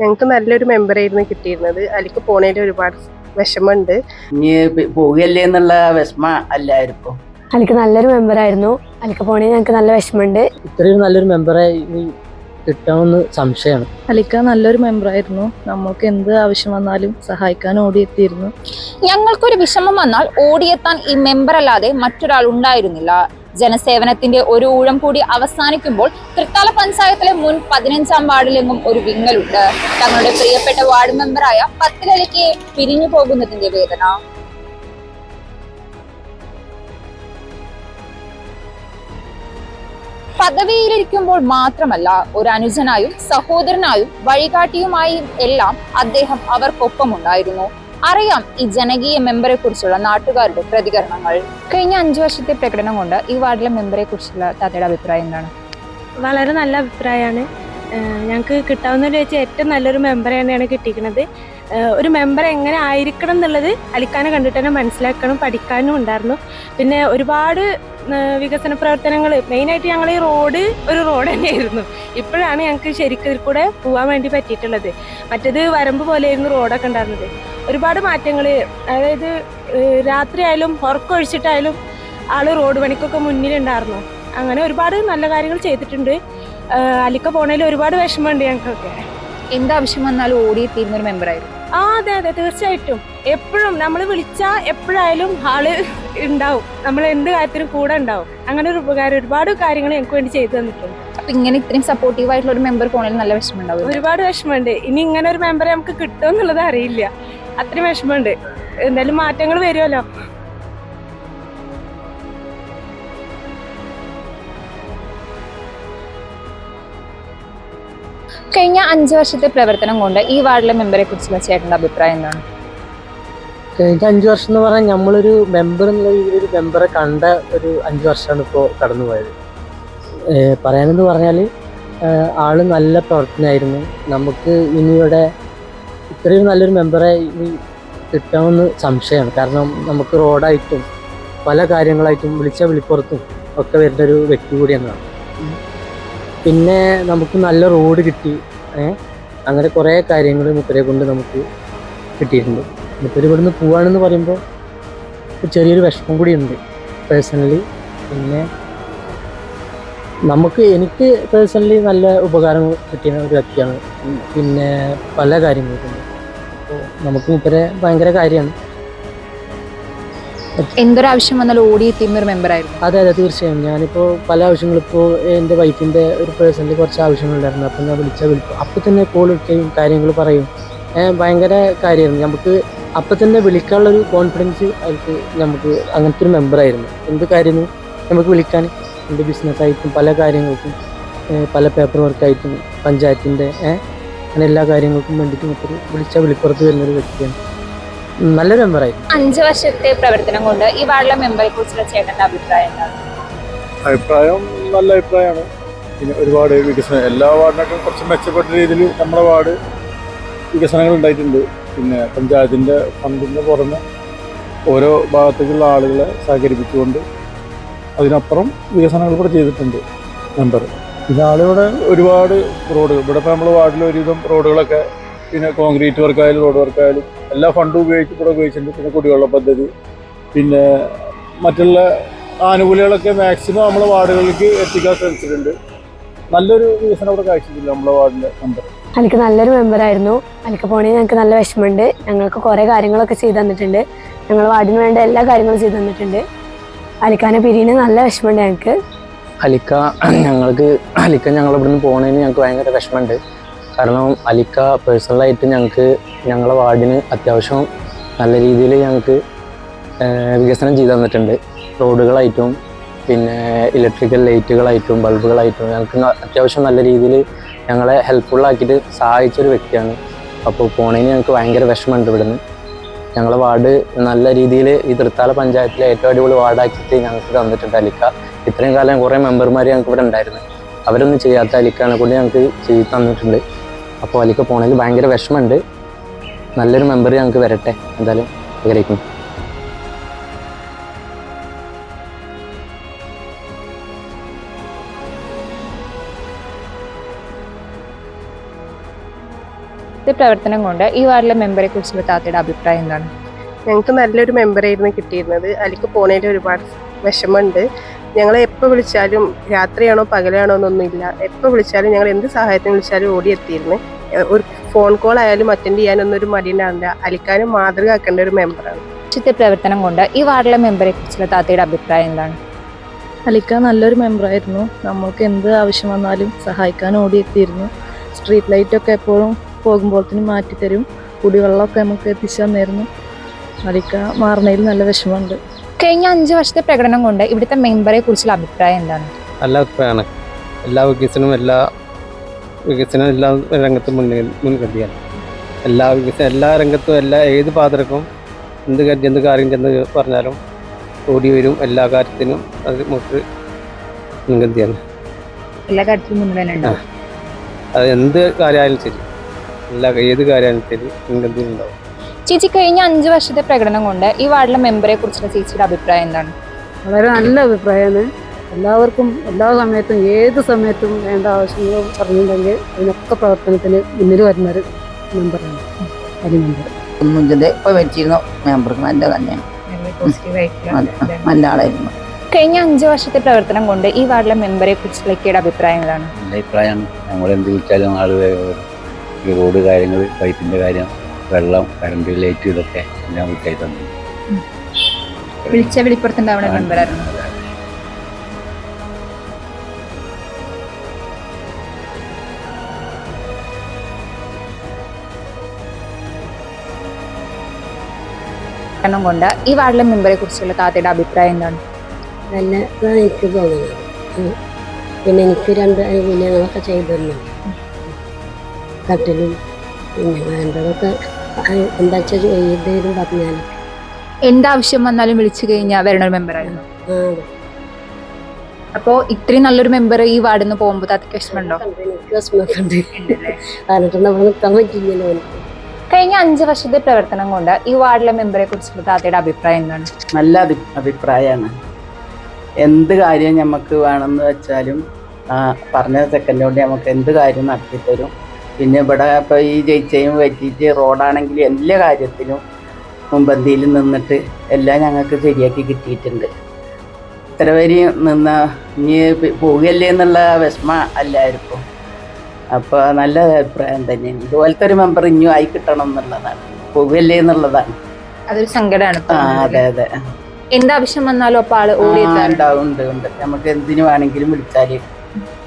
ഞങ്ങൾക്ക് നല്ലൊരു മെമ്പറായിരുന്നു കിട്ടിയിരുന്നത്. അതിലേക്ക് പോണേൽ ഒരുപാട് വിഷമമുണ്ട്. ഇനി പോവുകയല്ലേ എന്നുള്ള വിഷമ അല്ലായിരിക്കും. അലിക്ക് നല്ലൊരു മെമ്പർ ആയിരുന്നു. അലിക്ക് പോണേ ഞങ്ങൾക്ക് നല്ല വിഷമമുണ്ട്. ഇത്രയും നല്ലൊരു മെമ്പറെ കിട്ടാമെന്ന് സംശയമാണ്. അലിക്ക നല്ലൊരു മെമ്പറായിരുന്നു നമ്മൾക്ക് എന്ത് ആവശ്യം വന്നാലും സഹായിക്കാൻ ഓടിയെത്തിയിരുന്നു. ഞങ്ങൾക്കൊരു വിഷമം വന്നാൽ ഓടിയെത്താൻ ഈ മെമ്പർ അല്ലാതെ മറ്റൊരാൾ ഉണ്ടായിരുന്നില്ല. ജനസേവനത്തിന്റെ ഒരു ഊഴം കൂടി അവസാനിക്കുമ്പോൾ തൃത്താല പഞ്ചായത്തിലെ മുൻ പതിനഞ്ചാം വാർഡിലെങ്ങും ഒരു വിങ്ങലുണ്ട്. തങ്ങളുടെ പ്രിയപ്പെട്ട വാർഡ് മെമ്പറായ പത്തിലലിക്ക് പിരിഞ്ഞു പോകുന്നതിന്റെ വേദന. പദവിയിലിരിക്കുമ്പോൾ മാത്രമല്ല ഒരു അനുജനായും സഹോദരനായും വഴികാട്ടിയുമായും എല്ലാം അദ്ദേഹം അവർക്കൊപ്പമുണ്ടായിരുന്നു. അറിയാം ഈ ജനകീയ മെമ്പറെ കുറിച്ചുള്ള നാട്ടുകാരുടെ പ്രതികരണങ്ങൾ. കഴിഞ്ഞ അഞ്ചു വർഷത്തെ പ്രകടനം കൊണ്ട് ഈ വാർഡിലെ മെമ്പറെ കുറിച്ചുള്ള താത്തയുടെ അഭിപ്രായം എന്താണ്? വളരെ നല്ല അഭിപ്രായമാണ്. ഞങ്ങൾക്ക് കിട്ടാവുന്നതിൽ വെച്ച് ഏറ്റവും നല്ലൊരു മെമ്പർ തന്നെയാണ് കിട്ടിയിരിക്കുന്നത്. ഒരു മെമ്പർ എങ്ങനെ ആയിരിക്കണം എന്നുള്ളത് അലിക്കാനെ കണ്ടിട്ട് തന്നെ മനസ്സിലാക്കണം പഠിക്കാനും ഉണ്ടായിരുന്നു. പിന്നെ ഒരുപാട് വികസന പ്രവർത്തനങ്ങൾ മെയിനായിട്ട് ഞങ്ങൾ ഈ റോഡ് ഒരു റോഡ് തന്നെയായിരുന്നു. ഇപ്പോഴാണ് ഞങ്ങൾക്ക് ശരിക്കും കൂടെ പോകാൻ വേണ്ടി പറ്റിയിട്ടുള്ളത്. മറ്റേത് വരമ്പ് പോലെയായിരുന്നു റോഡൊക്കെ ഉണ്ടായിരുന്നത്. ഒരുപാട് മാറ്റങ്ങൾ അതായത് രാത്രിയായാലും ഉറക്കമൊഴിച്ചിട്ടായാലും ആൾ റോഡ് പണിക്കൊക്കെ മുന്നിലുണ്ടായിരുന്നു. അങ്ങനെ ഒരുപാട് നല്ല കാര്യങ്ങൾ ചെയ്തിട്ടുണ്ട്. അലിക്ക പോണേൽ ഒരുപാട് വിഷമമുണ്ട് ഞങ്ങൾക്കൊക്കെ. എന്താവശ്യം വന്നാലും ഓടിയെത്തിയിരുന്ന ഒരു മെമ്പറായിരുന്നു ആ അതെ അതെ തീർച്ചയായിട്ടും. എപ്പോഴും നമ്മൾ വിളിച്ചാൽ എപ്പോഴായാലും ആൾ ഉണ്ടാവും. നമ്മൾ എന്ത് കാര്യത്തിനും കൂടെ ഉണ്ടാവും. അങ്ങനെ ഒരു ഉപകാരം ഒരുപാട് കാര്യങ്ങൾ ഞങ്ങൾക്ക് വേണ്ടി ചെയ്തു തന്നിട്ടുണ്ട്. അപ്പൊ ഇങ്ങനെ ഇത്രയും സപ്പോർട്ടീവ് ആയിട്ടുള്ള ഒരു മെമ്പർ പോണേൽ നല്ല വിഷമം ഉണ്ടാവും ഒരുപാട് വിഷമമുണ്ട്. ഇനി ഇങ്ങനെ ഒരു മെമ്പറെ നമുക്ക് കിട്ടുമെന്നുള്ളത് അറിയില്ല. അത്രയും വിഷമമുണ്ട്. എന്തായാലും മാറ്റങ്ങൾ വരുമല്ലോ. കഴിഞ്ഞ അഞ്ചു വർഷത്തെ പ്രവർത്തനം കൊണ്ട് ഈ വാർഡിലെ മെമ്പറെ കുറിച്ചുള്ള ചേട്ടന്റെ അഭിപ്രായം എന്താണ്? കഴിഞ്ഞ അഞ്ചു വർഷം എന്ന് പറഞ്ഞാൽ നമ്മളൊരു മെമ്പർ എന്നുള്ള രീതിയിൽ ഒരു മെമ്പറെ കണ്ട ഒരു അഞ്ചു വർഷമാണ് ഇപ്പോൾ കടന്നുപോയത്. പറയാനെന്ന് പറഞ്ഞാൽ ആൾ നല്ല പ്രവർത്തനമായിരുന്നു നമുക്ക് ഇനിയുടെ ഇത്രയും നല്ലൊരു മെമ്പറെ ഇനി കിട്ടാമെന്ന് സംശയമാണ്. കാരണം നമുക്ക് റോഡായിട്ടും പല കാര്യങ്ങളായിട്ടും വിളിച്ച വിളിപ്പുറത്തും ഒക്കെ വരുന്ന ഒരു വ്യക്തി കൂടിയാണ് പിന്നെ നമുക്ക് നല്ല റോഡ് കിട്ടി. അങ്ങനെ കുറേ കാര്യങ്ങൾ മുത്തരെ കൊണ്ട് നമുക്ക് കിട്ടിയിട്ടുണ്ട്. മുത്തര് ഇവിടുന്ന് പോവാണെന്ന് പറയുമ്പോൾ ചെറിയൊരു വിഷമം കൂടിയുണ്ട് പേഴ്സണലി പിന്നെ നമുക്ക് എനിക്ക് പേഴ്സണലി നല്ല ഉപകാരം കിട്ടിയ ഒരു വ്യക്തിയാണ്. പിന്നെ പല കാര്യങ്ങൾക്കും. അപ്പോൾ നമുക്ക് മുപ്പരെ ഭയങ്കര കാര്യമാണ്. എന്തൊരാവശ്യം വന്നാലും ഓടിയെത്തിയിരുന്ന ഒരു മെമ്പറായിരുന്നു അതെ അതെ തീർച്ചയായും. ഞാനിപ്പോൾ പല ആവശ്യങ്ങളും ഇപ്പോൾ എന്റെ വൈഫിന്റെ ഒരു പേഴ്സണലി കുറച്ച് ആവശ്യങ്ങളുണ്ടായിരുന്നു. അപ്പം ഞാൻ വിളിച്ചാൽ വിളിക്കും അപ്പം തന്നെ കോൾ എടുക്കുകയും കാര്യങ്ങൾ പറയും. ഭയങ്കര കാര്യമായിരുന്നു. നമുക്ക് അപ്പം തന്നെ വിളിക്കാനുള്ളൊരു കോൺഫിഡൻസ് അവർക്ക് നമുക്ക് അങ്ങനത്തെ ഒരു മെമ്പറായിരുന്നു എന്ത് കാര്യമെന്ന് നമുക്ക് വിളിക്കാൻ എന്റെ ബിസിനസ്സായിട്ടും പല കാര്യങ്ങൾക്കും പല പേപ്പർ വർക്കായിട്ടും പഞ്ചായത്തിന്റെ അങ്ങനെ എല്ലാ കാര്യങ്ങൾക്കും വേണ്ടിയിട്ട് നമുക്കൊരു വിളിച്ച വിളിപ്പുറത്ത് വരുന്നൊരു വ്യക്തിയാണ്. നല്ല നല്ലൊരു മെമ്പറായി അഞ്ച് വർഷത്തെ പ്രവർത്തനം കൊണ്ട് ഈ വാർഡിലെ മെമ്പറെ കുറിച്ചുള്ള ചേട്ടന്റെ അഭിപ്രായം എന്താണ്? അഭിപ്രായം നല്ല അഭിപ്രായമാണ്. പിന്നെ ഒരുപാട് വികസനം എല്ലാ വാർഡിനൊക്കെ കുറച്ച് മെച്ചപ്പെട്ട രീതിയിൽ നമ്മുടെ വാർഡ് വികസനങ്ങൾ ഉണ്ടായിട്ടുണ്ട്. പിന്നെ പഞ്ചായത്തിന്റെ ഫണ്ടിന്റെ പുറമെ ഓരോ ഭാഗത്തേക്കുള്ള ആളുകളെ സഹകരിപ്പിച്ചുകൊണ്ട് അതിനപ്പുറം വികസനങ്ങൾ കൂടെ ചെയ്തിട്ടുണ്ട് മെമ്പർ പിന്നെ ആളിവിടെ ഒരുപാട് റോഡുകൾ ഇവിടെ ഇപ്പോൾ നമ്മൾ വാർഡിൽ ഒരുവിധം റോഡുകളൊക്കെ പിന്നെ കോൺക്രീറ്റ് വർക്കായാലും റോഡ് വർക്കായാലും എല്ലാ ഫണ്ടും ഉപയോഗിച്ച് ഇവിടെ ഉപയോഗിച്ചിട്ടുണ്ട്. പിന്നെ കുടിവെള്ള പദ്ധതി പിന്നെ മറ്റുള്ള ആനുകൂല്യങ്ങളൊക്കെ മാക്സിമം നമ്മളെ വാർഡുകളിലേക്ക് എത്തിക്കാൻ ശ്രമിച്ചിട്ടുണ്ട്. നല്ലൊരു വികസനം ഇവിടെ കാഴ്ചയില്ല നമ്മളെ വാർഡിന്റെ നമ്പർ അലിക്ക് നല്ലൊരു മെമ്പറായിരുന്നു അലിക്ക് പോണേ ഞങ്ങൾക്ക് നല്ല വിഷമമുണ്ട്. ഞങ്ങൾക്ക് കുറേ കാര്യങ്ങളൊക്കെ ചെയ്തു തന്നിട്ടുണ്ട്. ഞങ്ങൾ വാർഡിന് വേണ്ട എല്ലാ കാര്യങ്ങളും ചെയ്തു തന്നിട്ടുണ്ട്. അലിക്കാനെ പിരിയിന് നല്ല വിഷമമുണ്ട് ഞങ്ങൾക്ക് അലിക്ക ഞങ്ങൾക്ക് അലിക്ക ഞങ്ങൾ ഇവിടുന്ന് പോണതിന് ഞങ്ങൾക്ക് ഭയങ്കര വിഷമമുണ്ട്. കാരണം അലിക്ക പേഴ്സണലായിട്ട് ഞങ്ങൾക്ക് ഞങ്ങളെ വാർഡിന് അത്യാവശ്യം നല്ല രീതിയിൽ ഞങ്ങൾക്ക് വികസനം ചെയ്തു തന്നിട്ടുണ്ട്. റോഡുകളായിട്ടും പിന്നെ ഇലക്ട്രിക്കൽ ലൈറ്റുകളായിട്ടും ബൾബുകളായിട്ടും ഞങ്ങൾക്ക് അത്യാവശ്യം നല്ല രീതിയിൽ ഞങ്ങളെ ഹെൽപ്ഫുള്ളാക്കിയിട്ട് സഹായിച്ചൊരു വ്യക്തിയാണ്. അപ്പോൾ പോണതിന് ഞങ്ങൾക്ക് ഭയങ്കര വിഷമമുണ്ട് ഇവിടുന്ന്. ഞങ്ങളെ വാർഡ് നല്ല രീതിയിൽ ഈ തൃത്താല പഞ്ചായത്തിലെ ഏറ്റവും അടിപൊളി വാർഡാക്കിയിട്ട് ഞങ്ങൾക്ക് തന്നിട്ടുണ്ട് അലിക്ക. ഇത്രയും കാലം കുറേ മെമ്പർമാർ ഞങ്ങൾക്ക് ഇവിടെ ഉണ്ടായിരുന്നു. അവരൊന്നും ചെയ്യാത്ത അലിക്കാനെ കൊണ്ട് ഞങ്ങൾക്ക് ചെയ്ത് തന്നിട്ടുണ്ട്. അപ്പോൾ അലിക്ക പോണതിൽ ഭയങ്കര വിഷമമുണ്ട്. നല്ലൊരു മെമ്പർ ഞങ്ങൾക്ക് വരട്ടെ. എന്തായാലും ആഗ്രഹിക്കുന്നു ഇത് പ്രവർത്തനം കൊണ്ട് ഈ വാർഡിലെ മെമ്പറെ കുറിച്ചുള്ള താത്തയുടെ അഭിപ്രായം എന്താണ്? ഞങ്ങൾക്ക് നല്ലൊരു മെമ്പറായിരുന്നു കിട്ടിയിരുന്നത്. അതിലേക്ക് പോണേന്റെ ഒരുപാട് വിഷമമുണ്ട്. ഞങ്ങൾ എപ്പോൾ വിളിച്ചാലും രാത്രിയാണോ പകലാണോ എന്നൊന്നുമില്ല. എപ്പോൾ വിളിച്ചാലും ഞങ്ങൾ എന്ത് സഹായത്തിന് വിളിച്ചാലും ഓടിയെത്തിയിരുന്നു. ഒരു ഫോൺ കോൾ ആയാലും അറ്റൻഡ് ചെയ്യാനൊന്നും ഒരു മടി ഉണ്ടാവില്ല. അലിക്കാനും മാതൃക ആക്കേണ്ട ഒരു മെമ്പറാണ് ഉച്ചത്തെ പ്രവർത്തനം കൊണ്ട് ഈ വാർഡിലെ മെമ്പറെ കുറിച്ചുള്ള താത്തയുടെ അഭിപ്രായം എന്താണ്? അലിക്ക നല്ലൊരു മെമ്പറായിരുന്നു നമ്മൾക്ക് എന്ത് ആവശ്യം വന്നാലും സഹായിക്കാൻ ഓടിയെത്തിയിരുന്നു. സ്ട്രീറ്റ് ലൈറ്റൊക്കെ എപ്പോഴും പോകുമ്പോഴത്തേനും മാറ്റിത്തരും. കുടിവെള്ളമൊക്കെ നമുക്ക് എത്തിച്ചു തന്നിരുന്നു അതൊക്കെ മാറുന്നതിൽ നല്ല വിഷമമുണ്ട്. കഴിഞ്ഞ അഞ്ച് വർഷത്തെ പ്രകടനം കൊണ്ട് ഇവിടുത്തെ മെമ്പറെ കുറിച്ചുള്ള അഭിപ്രായം എന്താണ്? നല്ല അഭിപ്രായമാണ്. എല്ലാ വികസനവും എല്ലാ വികസനവും എല്ലാ രംഗത്തും മുന്നിൽ മുൻകരുതിയാണ്. എല്ലാ വികസനം എല്ലാ രംഗത്തും എല്ലാ ഏത് പാത്രക്കും എന്ത് കരുതി എന്ത് കാര്യം ചെന്ന് പറഞ്ഞാലും ഓടി വരും. എല്ലാ കാര്യത്തിനും അത് നമുക്ക് മുൻകരുതിയാണ്. എല്ലാ കാര്യത്തിനും തന്നെ ഉണ്ടാവും. അത് എന്ത് കാര്യമായാലും ശരി. എല്ലാ ഏത് ശരി മുൻകൃതി ഉണ്ടാവും. ചേച്ചി കഴിഞ്ഞ അഞ്ച് വർഷത്തെ പ്രകടനം കൊണ്ട് ഈ വാർഡിലെ മെമ്പറെ കുറിച്ചുള്ള ചേച്ചിയുടെ അഭിപ്രായം എന്താണ്? വളരെ നല്ല അഭിപ്രായമാണ്. എല്ലാവർക്കും എല്ലാ സമയത്തും ഏത് സമയത്തും വേണ്ട ആവശ്യങ്ങൾ പറഞ്ഞിട്ടുണ്ടെങ്കിൽ അതിനൊക്കെ പ്രവർത്തനത്തിന് മുന്നിൽ വരുന്നൊരു മെമ്പറാണ്. അരി മെമ്പർ. ഒന്നും ഇത് ഇപ്പൊ വെച്ചിരുന്നു മെമ്പർക്ക് നല്ല തന്നെയാണ്. നല്ല- നല്ല ആളായിരുന്നു. കഴിഞ്ഞ അഞ്ച് വർഷത്തെ പ്രവർത്തനം കൊണ്ട് ഈ വാർഡിലെ മെമ്പറെ കുറിച്ചുള്ള അഭിപ്രായം എന്താണ്? നല്ല അഭിപ്രായമാണ്. നമ്മൾ എന്ത് വിളിച്ചാലും ആൾ ഈ റോഡ് കാര്യങ്ങൾ പൈപ്പിന്റെ കാര്യം വെള്ളം കറണ്ട് ലൈറ്റ് ഇതൊക്കെ എല്ലാം വിട്ടായി തന്നു. വിളിച്ച വെളിപ്പുറത്തുണ്ടാവുന്ന മെമ്പറായിരുന്നു പ്രകടനം കൊണ്ട് ഈ വാർഡിലെ മെമ്പറെ കുറിച്ചുള്ള താത്തയുടെ അഭിപ്രായം എന്താണ്? നല്ലതാണ് എനിക്ക് തോന്നുന്നത്. പിന്നെ എനിക്ക് രണ്ട് അനുകൂല്യങ്ങളൊക്കെ ചെയ്തു തന്നു കട്ടിലും പിന്നെ വേണ്ടതൊക്കെ എന്താ വെച്ചാൽ ചെയ്തേരും പറഞ്ഞാൽ എന്താവശ്യം വന്നാലും വിളിച്ചു കഴിഞ്ഞാൽ വരണ ഒരു മെമ്പറായിരുന്നു അപ്പോ ഇത്രയും നല്ലൊരു മെമ്പർ ഈ വാർഡിൽ നിന്ന് പോകുമ്പോൾ താത്തയ്ക്ക് വിഷമമുണ്ടോ? കണ്ടു. എനിക്ക് പറഞ്ഞിട്ട് നമ്മൾ നിൽക്കാൻ പറ്റില്ലല്ലോ കഴിഞ്ഞ അഞ്ച് വർഷത്തെ പ്രവർത്തനം കൊണ്ട് ഈ വാർഡിലെ മെമ്പറെ കുറിച്ചുള്ള താത്തയുടെ അഭിപ്രായം എന്താണ്? നല്ല അഭിപ്രായമാണ് എന്ത് കാര്യം നമുക്ക് വേണമെന്ന് വെച്ചാലും പറഞ്ഞ സെക്കൻഡ് കൊണ്ട് നമുക്ക് എന്ത് കാര്യം നടത്തി തരും പിന്നെ ഇവിടെ ഇപ്പോൾ ഈ ജയിച്ചയും പറ്റിയിട്ട് റോഡാണെങ്കിലും എല്ലാ കാര്യത്തിലും മുമ്പന്തിയിൽ നിന്നിട്ട് എല്ലാം ഞങ്ങൾക്ക് ശരിയാക്കി കിട്ടിയിട്ടുണ്ട്. ഇത്ര വരെ നിന്ന ഇനി പോവുകയല്ലേ എന്നുള്ള വിഷമ അല്ലായിരിക്കും. അപ്പോൾ നല്ല അഭിപ്രായം തന്നെയാണ് ഇതുപോലത്തെ ഒരു മെമ്പർ ഇനിയും ആയി കിട്ടണം എന്നുള്ളതാണ്. പോവുകയല്ലേ എന്നുള്ളതാണ്. അതൊരു സങ്കടമാണ് ആ അതെ അതെ. എന്താവശ്യം വന്നാലും അപ്പോൾ ആൾ ഉണ്ടാവും ഉണ്ട് ഉണ്ട്. നമുക്ക് എന്തിനു വേണമെങ്കിലും വിളിച്ചാൽ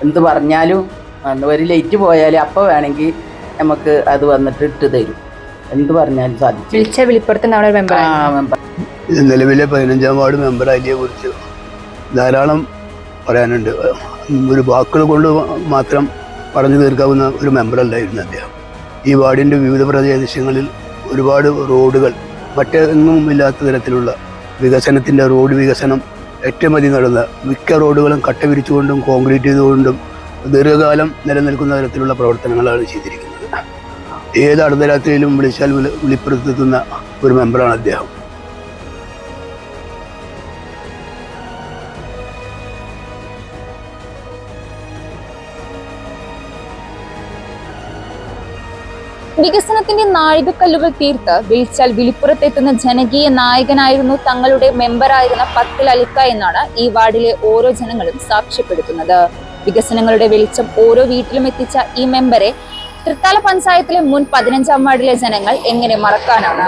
എന്ത് പറഞ്ഞാലും അന്ന് ഒരു ലൈറ്റ് പോയാൽ അപ്പോൾ വേണമെങ്കിൽ നമുക്ക് അത് വന്നിട്ട് ഇട്ട് തരും. എന്ത് പറഞ്ഞാലും സാധിച്ചു വിളിച്ച വെളിപ്പുറത്തുണ്ടാവുന്ന ഒരു മെമ്പർ ആ മെമ്പർ നിലവിലെ പതിനഞ്ചാം വാർഡ് മെമ്പർ അതിനെ കുറിച്ച് ധാരാളം പറയാനുണ്ട്. ഒരു വാക്കുകൾ കൊണ്ട് മാത്രം പറഞ്ഞു തീർക്കാവുന്ന ഒരു മെമ്പറല്ലായിരുന്നു അദ്ദേഹം. ഈ വാർഡിന്റെ വിവിധ പ്രദേശങ്ങളിൽ ഒരുപാട് റോഡുകൾ മറ്റെങ്ങും ഇല്ലാത്ത തരത്തിലുള്ള വികസനത്തിന്റെ റോഡ് വികസനം ഏറ്റവും അധികം നടന്ന മിക്ക റോഡുകളും കട്ട വിരിച്ചുകൊണ്ടും കോൺക്രീറ്റ് ചെയ്തുകൊണ്ടും ദീർഘകാലം നിലനിൽക്കുന്ന തരത്തിലുള്ള പ്രവർത്തനങ്ങളാണ് ചെയ്തിരിക്കുന്നത്. ഏത് അർദ്ധരാത്രിയിലും വിളിച്ചാൽ വിളിപ്പെടുത്തുന്ന ഒരു മെമ്പറാണ് അദ്ദേഹം. വികസനത്തിന്റെ നാഴികക്കല്ലുകൾ തീർത്ത് വിളിച്ചാൽ വിളിപ്പുറത്തെത്തുന്ന ജനകീയ നായകനായിരുന്നു തങ്ങളുടെ മെമ്പറായിരുന്ന പത്തിൽ അലിക്ക എന്നാണ് ഈ വാർഡിലെ ഓരോ ജനങ്ങളും സാക്ഷ്യപ്പെടുത്തുന്നത്. വികസനങ്ങളുടെ വെളിച്ചം ഓരോ വീട്ടിലും എത്തിച്ച ഈ മെമ്പറെ തൃത്താല പഞ്ചായത്തിലെ മുൻ പതിനഞ്ചാം വാർഡിലെ ജനങ്ങൾ എങ്ങനെ മറക്കാനാണ്?